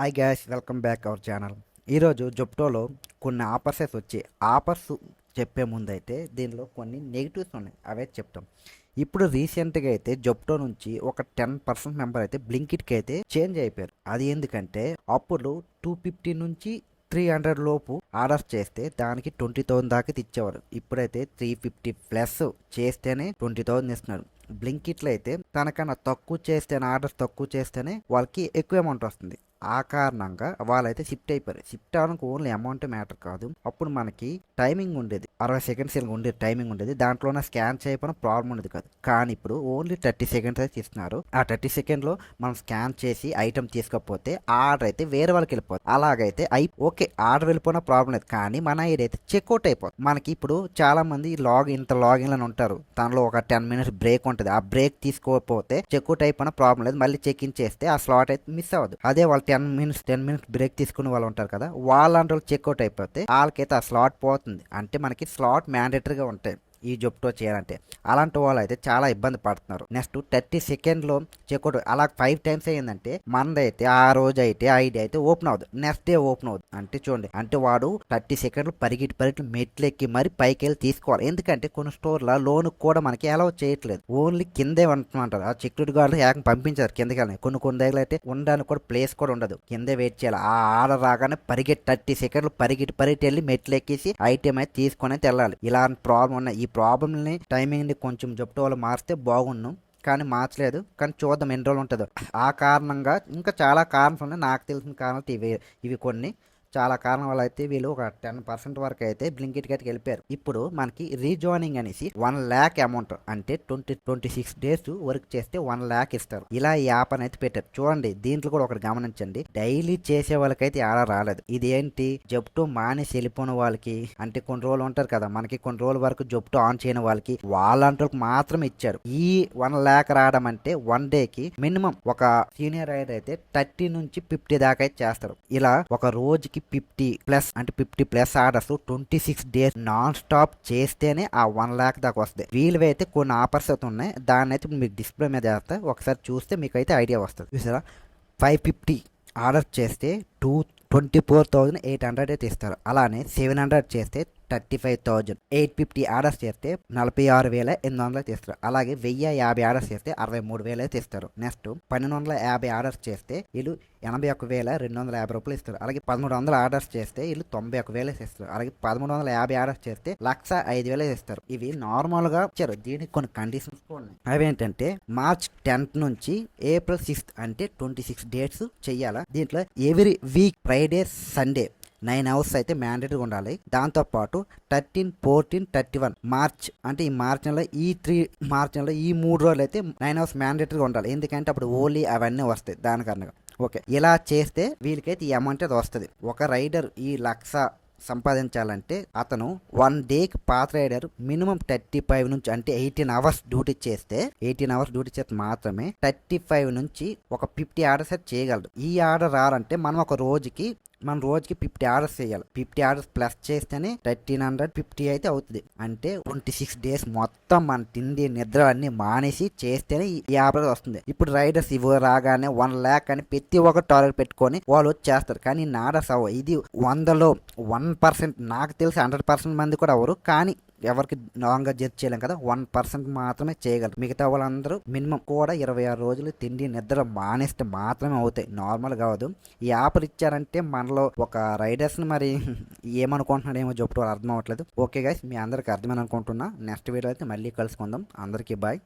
Hi guys welcome back our channel ఈరోజు జొప్టోలో కొన్ని ఆఫర్స్ వచ్చి వచ్చాయి ఆఫర్స్ చెప్పే ముందు అయితే దీనిలో కొన్ని నెగిటివ్స్ ఉన్నాయి. అవే చెప్తాం. ఇప్పుడు రీసెంట్గా అయితే జొప్టో నుంచి ఒక టెన్ పర్సెంట్ మెంబర్ అయితే బ్లింకిట్కి అయితే చేంజ్ అయిపోయారు. అది ఎందుకంటే అప్పుడు టూ ఫిఫ్టీ నుంచి త్రీ హండ్రెడ్ లోపు ఆర్డర్స్ చేస్తే దానికి ట్వంటీ థౌసండ్ దాకా ఇచ్చేవారు ఇప్పుడైతే త్రీ ఫిఫ్టీ ప్లస్ చేస్తేనే ట్వంటీ థౌసండ్ ఇస్తున్నారు. బ్లింకిట్లో అయితే తనకన్నా తక్కువ చేస్తేనే ఆర్డర్ తక్కువ చేస్తేనే వాళ్ళకి ఎక్కువ అమౌంట్ వస్తుంది. ఆ కారణంగా వాళ్ళైతే షిఫ్ట్ అయిపోయారు. షిఫ్ట్ అవడానికి ఓన్లీ అమౌంట్ మ్యాటర్ కాదు. అప్పుడు మనకి టైమింగ్ ఉండేది. అరవై సెకండ్స్ ఉండేది టైమింగ్ ఉండేది. దాంట్లోనే స్కాన్ చేయకపోయినా ప్రాబ్లం ఉండేది కాదు. కానీ ఇప్పుడు ఓన్లీ థర్టీ సెకండ్స్ అయితే ఇస్తున్నారు. ఆ థర్టీ సెకండ్లో మనం స్కాన్ చేసి ఐటమ్ తీసుకోకపోతే ఆర్డర్ అయితే వేరే వాళ్ళకి వెళ్ళిపోతుంది అలాగైతే అయి ఓకే ఆర్డర్ వెళ్ళిపోయినా ప్రాబ్లం లేదు. కానీ మన ఏదైతే చెక్అవుట్ అయిపోతుంది మనకి ఇప్పుడు చాలా మంది లాగ్ ఇంత లాగిన్లను అని ఉంటారు. దానిలో ఒక టెన్ మినిట్స్ బ్రేక్ ఉంటుంది. ఆ బ్రేక్ తీసుకోకపోతే చెక్అవుట్ అయిపోయినా ప్రాబ్లం లేదు. మళ్ళీ చెక్ ఇన్ చేస్తే ఆ స్లాట్ అయితే మిస్ అవ్వదు. అదే వాళ్ళు ten minutes ten minutes break తీసుకునే వాళ్ళు ఉంటారు కదా వాళ్ళంటి వాళ్ళు చెక్అవుట్ అయిపోతే వాళ్ళకైతే ఆ స్లాట్ పోతుంది. అంటే మనకి స్లాట్ మ్యాండేటరీగా ఉంటాయి. ఈ జొప్టో చేయాలంటే. అలాంటి వాళ్ళు అయితే చాలా ఇబ్బంది పడుతున్నారు. నెక్స్ట్ థర్టీ సెకండ్లో చెక్అవుట్ అలా ఫైవ్ టైమ్స్ అయ్యిందంటే మనదైతే ఆ రోజు అయితే ఐడి అయితే ఓపెన్ అవ్వదు నెక్స్ట్ డే ఓపెన్ అవ్వదు అంటే చూడండి అంటే వాడు థర్టీ సెకండ్లు పరిగెట్టి పరిగెట్టి మెట్లు ఎక్కి మరి పైకి వెళ్ళి తీసుకోవాలి. ఎందుకంటే కొన్ని స్టోర్ల లోన్ కూడా మనకి అలౌ చేయట్లేదు. ఓన్లీ కిందే ఉంటుమంటారు ఆ సెక్యూరిటీ గార్డు ఏకం పంపించారు కిందకి వెళ్ళి కొన్ని కొన్ని దగ్గర అయితే ఉండడానికి కూడా ప్లేస్ కూడా ఉండదు. కిందే వెయిట్ చేయాలి. ఆ ఆర్డర్ రాగానే పరిగెట్టి థర్టీ సెకండ్లు పరిగెట్టి పరిగెట్టి వెళ్ళి మెట్లు ఎక్కేసి ఐటమ్ అయితే తీసుకొని అయితే వెళ్ళాలి. ఇలాంటి ప్రాబ్లం ఉన్నాయి ఈ ప్రాబ్లమ్ని టైమింగ్ని కొంచెం జప్టు వాళ్ళు మారిస్తే బాగుండు. కానీ మార్చలేదు. కానీ చూద్దాం ఎన్ని రోజులు ఉంటుందో. ఆ కారణంగా ఇంకా చాలా కారణాలు ఉన్నాయి. నాకు తెలిసిన కారణాలు ఇవి ఇవి కొన్ని. చాలా కారణం వల్ల అయితే వీళ్ళు ఒక టెన్ పర్సెంట్ వరకు అయితే బ్లింకిట్ గట్టికి వెళ్ళిపోయారు. ఇప్పుడు మనకి రీజాయినింగ్ అనేసి వన్ ల్యాక్ అమౌంట్ అంటే twenty twenty six days work చేస్తే వన్ ల్యాక్ ఇస్తారు. ఇలా ఈ యాప్ అని అయితే పెట్టారు. చూడండి దీంట్లో కూడా ఒకటి గమనించండి. డైలీ చేసే వాళ్ళకైతే అలా రాలేదు. ఇది ఏంటి? మానేసి వెళ్ళిపోయిన వాళ్ళకి అంటే కొన్ని రోజులు ఉంటారు కదా మనకి కొన్ని రోజుల వరకు జబ్టు ఆన్ చేయని వాళ్ళకి వాళ్ళంటూ మాత్రమే ఇచ్చారు. ఈ వన్ ల్యాక్ రావడం అంటే వన్ డేకి మినిమం ఒక సీనియర్ రైడర్ అయితే థర్టీ నుంచి ఫిఫ్టీ దాకా అయితే చేస్తారు. ఇలా ఒక రోజుకి ఫిఫ్టీ ప్లస్ అంటే fifty plus orders twenty six days non stop చేస్తేనే ఆ వన్ ల్యాక్ దాకా వస్తుంది వీళ్ళవి అయితే కొన్ని ఆఫర్స్ అయితే ఉన్నాయి. దాన్ని అయితే మీకు డిస్ప్లే మీద వేస్తా ఒకసారి చూస్తే మీకు అయితే ఐడియా వస్తుంది. చూసారా? ఫైవ్ ఫిఫ్టీ ఆర్డర్ చేస్తే two twenty four thousand eight hundred అయితే ఇస్తారు అలానే సెవెన్ హండ్రెడ్ చేస్తే thirty five thousand. Eight fifty orders చేస్తే నలభై ఆరు వేల ఎనిమిది వందలు తీస్తారు. అలాగే వెయ్యి యాభై ఆర్డర్స్ చేస్తే అరవై మూడు వేలు అయితే ఇస్తారు నెక్స్ట్ పన్నెండు వందల యాభై ఆర్డర్స్ చేస్తే వీళ్ళు ఎనభై ఒక వేల రెండు వందల యాభై రూపాయలు ఇస్తారు. అలాగే పదమూడు వందల ఆర్డర్స్ చేస్తే వీళ్ళు తొంభై ఒక వేలు ఇస్తారు అలాగే పదమూడు వందల యాభై ఆర్డర్స్ చేస్తే లక్ష ఐదు వేలు ఇస్తారు ఇవి నార్మల్గా ఇచ్చారు. దీనికి కొన్ని కండిషన్స్ కూడా ఉన్నాయి. అవి ఏంటంటే మార్చ్ టెన్త్ నుంచి ఏప్రిల్ సిక్స్త్ అంటే ట్వంటీ సిక్స్ డేట్స్ చెయ్యాలా? దీంట్లో ఎవరి week Friday Sunday nine hours అయితే మ్యాండేటరీ ఉండాలి. దాంతోపాటు thirteen fourteen thirty one March అంటే ఈ మార్చ్ నెలలో ఈ త్రీ మార్చ్ నెలలో ఈ మూడు రోజులు అయితే నైన్ అవర్స్ మ్యాండేటరీగా ఉండాలి. ఎందుకంటే అప్పుడు ఓన్లీ అవన్నీ వస్తాయి దాని కారణంగా. ఓకే ఇలా చేస్తే వీళ్ళకైతే ఈ అమౌంట్ అది వస్తుంది. ఒక రైడర్ ఈ లక్ష సంపాదించాలంటే అతను వన్ డేకి పాత రైడర్ మినిమం థర్టీ ఫైవ్ నుంచి అంటే ఎయిటీన్ అవర్స్ డ్యూటీ చేస్తే ఎయిటీన్ అవర్స్ డ్యూటీ చేస్తే మాత్రమే థర్టీ ఫైవ్ నుంచి ఒక ఫిఫ్టీ ఆర్డర్స్ అయితే చేయగలడు. ఈ ఆర్డర్ రారంటే మనం ఒక రోజుకి మనం రోజుకి ఫిఫ్టీ అవర్స్ చేయాలి. ఫిఫ్టీ అవర్స్ ప్లస్ చేస్తేనే థర్టీన్ హండ్రెడ్ ఫిఫ్టీ అయితే అవుతుంది. అంటే ట్వంటీ సిక్స్ డేస్ మొత్తం మన తిండి నిద్ర అన్ని మానేసి చేస్తేనే ఈ యాభై వస్తుంది. ఇప్పుడు రైడర్స్ ఇవ్వ రాగానే వన్ ల్యాక్ అని ప్రతి ఒక్క టార్గెట్ పెట్టుకొని వాళ్ళు వచ్చేస్తారు కానీ నాడర్స్ అవ్వ ఇది వందలో వన్ పర్సెంట్ నాకు తెలిసి హండ్రెడ్ పర్సెంట్ మంది కూడా అవరు కానీ ఎవరికి లాంగ్గా జడ్జ్ చేయలేం కదా వన్ పర్సెంట్ మాత్రమే చేయగలరు మిగతా వాళ్ళందరూ మినిమం కూడా ఇరవై ఆరు రోజులు తిండి నిద్ర మానేస్తే మాత్రమే అవుతాయి. నార్మల్ కావదు ఈ ఆఫర్ ఇచ్చారంటే మనలో ఒక రైడర్స్ని మరి ఏమనుకుంటున్నాడేమో చెప్పడం అర్థం అవ్వట్లేదు. ఓకే గైస్ మీ అందరికి అర్థమని అనుకుంటున్నా నెక్స్ట్ వీడియో అయితే మళ్ళీ కలుసుకుందాం. అందరికీ బాయ్